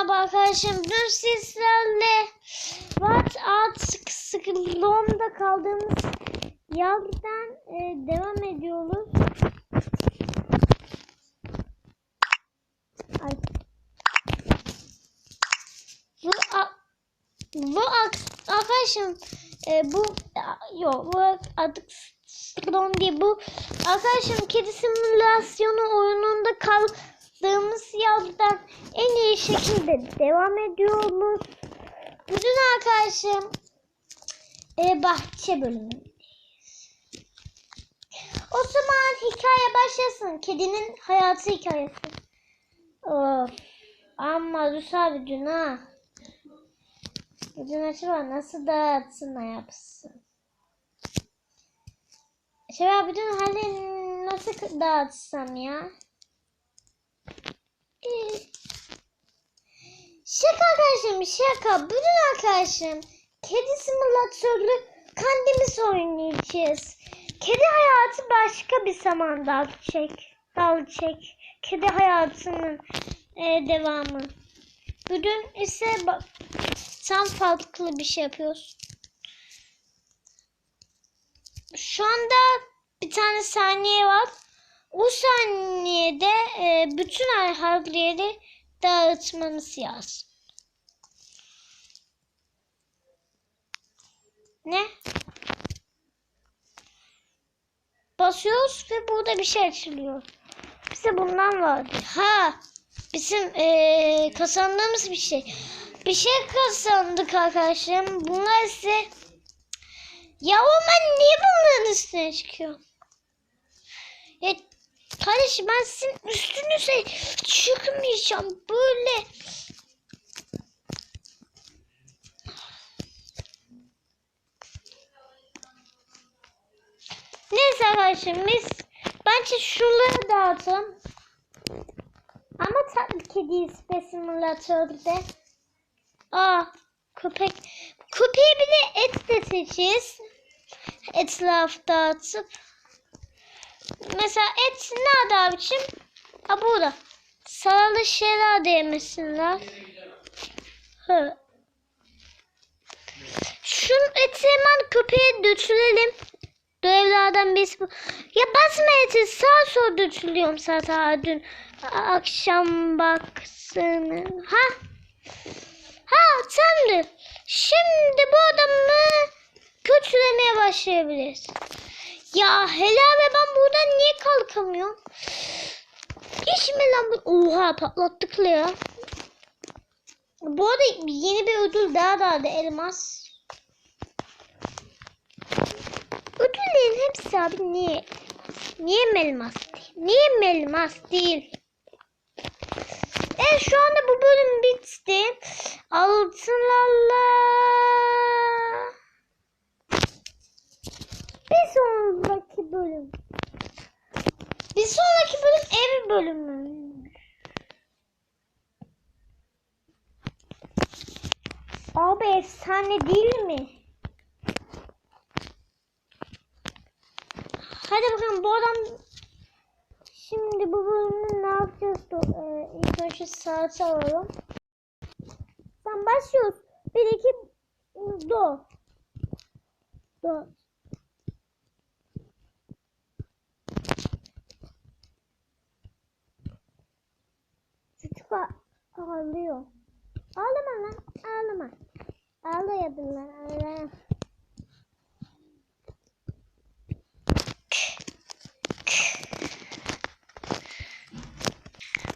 merhaba arkadaşım. Dün sizlerle What Art Sıkılığında kaldığımız yerden e, devam ediyoruz. Ay. Bu, a- bu arkadaşım e, bu a- yok bu adı Sıkılığın değil bu arkadaşım kedi simülasyonu oyununda kaldığımız yerden en iyi şekilde devam ediyoruz. Bütün arkadaşım e, bahçe bölümündeyiz. O zaman hikaye başlasın. Kedinin hayatı hikayesi. Of. Ama Rüsa dün ha. Dün acaba nasıl dağıtsın da yapsın? Acaba bütün halini nasıl dağıtsam ya? Şaka arkadaşım şaka. Bütün arkadaşım kedi simülatörü kendimiz oynayacağız. Kedi hayatı başka bir zaman dalacak. Dalacak. Kedi hayatının e, devamı. Bugün ise ba- tam farklı bir şey yapıyoruz. Şu anda bir tane saniye var. O saniyede e, bütün harfleri dağıtmamız lazım. Ne? Basıyoruz ve burada bir şey açılıyor. Bize bundan vardı. Ha, bizim eee kazandığımız bir şey. Bir şey kazandık arkadaşlarım. Bunlar ise ya ama niye bunların üstüne çıkıyor? Ya kardeşim ben sizin üstünüze çıkmayacağım. Böyle Neyse arkadaşım biz bence şunları dağıtalım. Ama tatlı kedi simülatörde. Aa köpek. Köpeğe bir de et de seçeceğiz. Etraf dağıtıp. Mesela et nerede abicim? Ha burada. Sağlı şeyler de yemesinler. Hı. Şunun eti hemen köpeğe götürelim. Görevlerden birisi bu. Ya basma eti sağ sol götürüyorum zaten dün. Akşam baksana. Ha? Ha tamamdır. Şimdi bu adamı kötülemeye başlayabiliriz. Ya helal ve ben buradan niye kalkamıyorum? Mi lan bu? Oha patlattık ya. Bu arada yeni bir ödül daha vardı elmas. Ödüllerin hepsi abi niye? Niye elmas değil? Niye elmas değil? Evet şu anda bu bölüm bitti. Altınlarla bir sonraki bölüm. Bir sonraki bölüm ev bölümü. Abi efsane değil mi? Hadi bakalım bu adam şimdi bu bölümde ne yapacağız? Ee, ilk önce saati alalım. Sen başlıyoruz. Bir iki do. Do. Çocuk a- ağlıyor. Ağlama lan ağlama. Ağlayadın lan ağlama.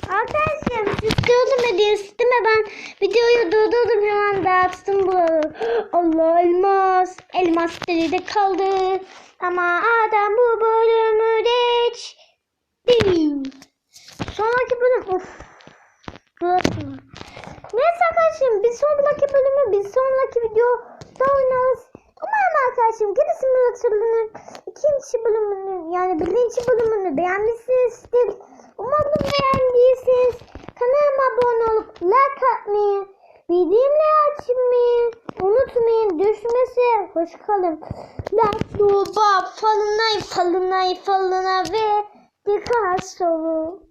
Arkadaşlar istiyordum hediyesi değil mi? Ben videoyu durdurdum hemen dağıttım buraları. Allah elmas. Elmas de kaldı. Ama adam bu bölümü geç. Değil. Sonraki bölüm of. Burası mı? Neyse arkadaşım bir sonraki bölümü bir sonraki videoda oynarız. Umarım arkadaşım geri simülatörünün ikinci bölümünü yani birinci bölümünü beğenmişsinizdir. Umarım beğendiyseniz kanalıma abone olup like atmayı, bildirimleri açmayı unutmayın. Düşmesi hoş kalın. Like, duba, falınay, falınay, falına ve dikkat olun.